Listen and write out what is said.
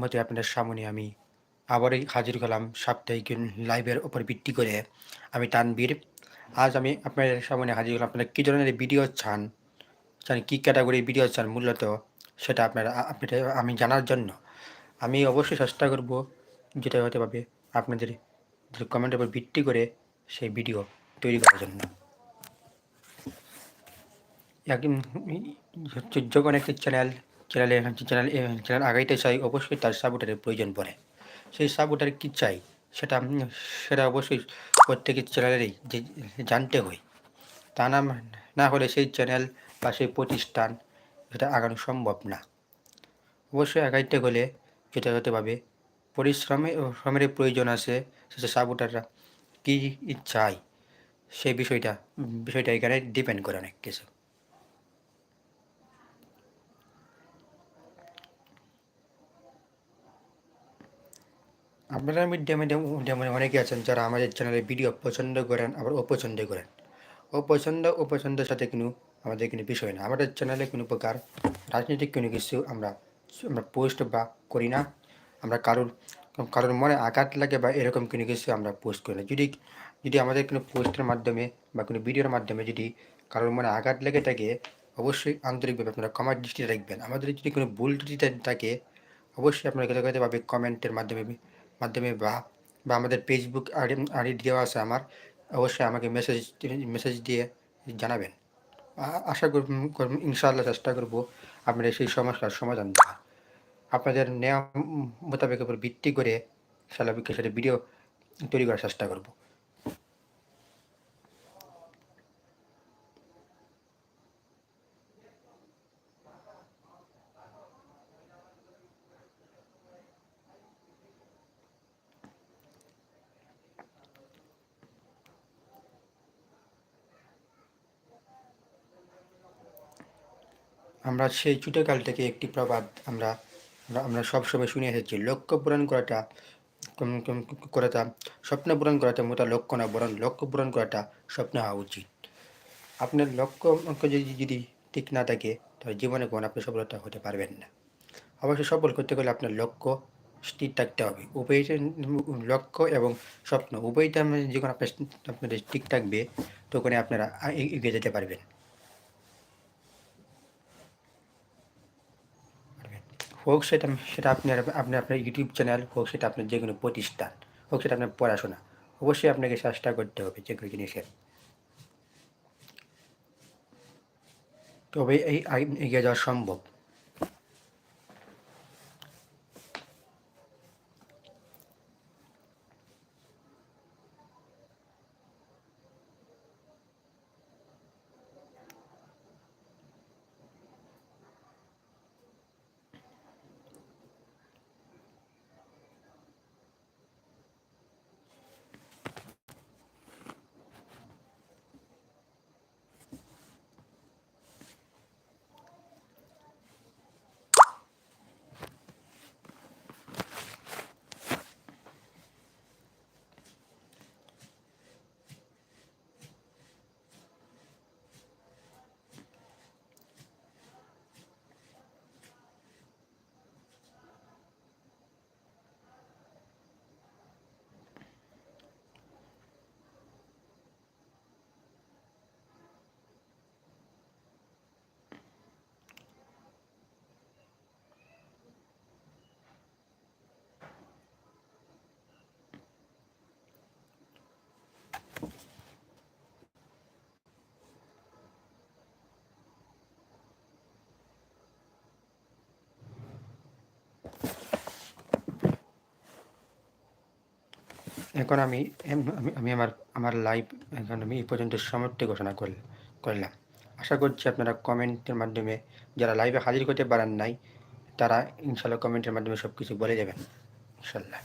মতে আপনাদের সামনে আমি আবারই হাজির হলাম সাপ্তাহিক লাইভের ওপর ভিত্তি করে। আমি তানবীর আজ আমি আপনাদের সামনে হাজির হলাম। আপনারা কী ধরনের ভিডিও চান? চান কী ক্যাটাগরির ভিডিও চান মূলত? সেটা আপনারা, আপনাদের আমি জানার জন্য। আমি অবশ্যই চেষ্টা করব যেটা হতে পারবে আপনাদের কমেন্টের উপর ভিত্তি করে সেই ভিডিও তৈরি করার জন্য। যখন একটি চ্যানেল চ্যানেলে চ্যানেল চ্যানেল আগাইতে চাই, অবশ্যই তার সাপোর্টারের প্রয়োজন পড়ে। সেই সাপোর্টার কী চাই, সেটা সেটা অবশ্যই প্রত্যেকের চ্যানেলেরই যে, জানতে হয়। তা না না হলে সেই চ্যানেল বা সেই প্রতিষ্ঠান এটা আগানো সম্ভব না। অবশ্যই আগাইতে হতে পারবে পরিশ্রমে শ্রমের প্রয়োজন আছে সেটা সাপোর্টাররা কী চায় সেই বিষয়টা বিষয়টা এখানে ডিপেন্ড করে অনেক কিছু। আপনারা মধ্যে মধ্যে যেমন অনেকে আছেন যারা আমাদের চ্যানেলে ভিডিও পছন্দ করেন আবার অপছন্দ করেন। অপছন্দ, অপছন্দের সাথে কোনো আমাদের কোনো বিষয় না। আমাদের চ্যানেলে কোনো প্রকার রাজনৈতিক কোনো কিছু আমরা আমরা পোস্ট বা করি না। আমরা কারোর কারোর মনে আঘাত লাগে বা এরকম কোনো কিছু আমরা পোস্ট করি না। যদি যদি আমাদের কোনো পোস্টের মাধ্যমে বা কোনো ভিডিওর মাধ্যমে যদি কারোর মনে আঘাত লেগে থাকে, অবশ্যই আন্তরিকভাবে আপনারা কমার দৃষ্টিতে রাখবেন। আমাদের যদি কোনো ভুল ত্রুটি থাকে, অবশ্যই আপনারা কমেন্টের মাধ্যমে মাধ্যমে বা বা আমাদের ফেসবুক আইডি আইডি দেওয়া আছে আমার, অবশ্যই আমাকে মেসেজ মেসেজ দিয়ে জানাবেন। আশা করব ইনশাআল্লাহ চেষ্টা করব আপনাদের সেই সমস্যার সমাধান দেওয়া আপনাদের নেওয়া মোতাবেক উপর ভিত্তি করে সালাবিকে সেটা ভিডিও তৈরি করার চেষ্টা করব। আমরা সেই ছোটোকাল থেকে একটি প্রবাদ আমরা আমরা সবসময় শুনে এসেছি। লক্ষ্য পূরণ করাটা করাটা, স্বপ্ন পূরণ করাটা মোটা লক্ষ্য না, বরং লক্ষ্য পূরণ করাটা স্বপ্ন হওয়া উচিত। আপনার লক্ষ্য যদি যদি ঠিক না থাকে, তাহলে জীবনে কোনো আপনি সফলতা হতে পারবেন না। অবশ্যই সফল করতে গেলে আপনার লক্ষ্য স্থির থাকতে হবে। উভয়টা লক্ষ্য এবং স্বপ্ন উভয়টা যখন আপনার, আপনাদের ঠিক থাকবে, তখনই আপনারা এগিয়ে যেতে পারবেন। হোক সেটা সেটা আপনার আপনি আপনার ইউটিউব চ্যানেল হোক, সেটা আপনার যে কোনো প্রতিষ্ঠান হোক, সেটা আপনার পড়াশোনা, অবশ্যই আপনাকে চেষ্টা করতে হবে যে কোনো জিনিসের। তবে এই, এগিয়ে যাওয়া সম্ভব। এখন আমি আমি আমি আমার আমার লাইভ এখন আমি এই পর্যন্ত সমাপ্তি ঘোষণা করল- করলাম। আশা করছি আপনারা কমেন্টের মাধ্যমে, যারা লাইভে হাজির করতে পারেন নাই, তারা ইনশাল্লাহ কমেন্টের মাধ্যমে সব কিছু বলে যাবেন। ইনশাল্লাহ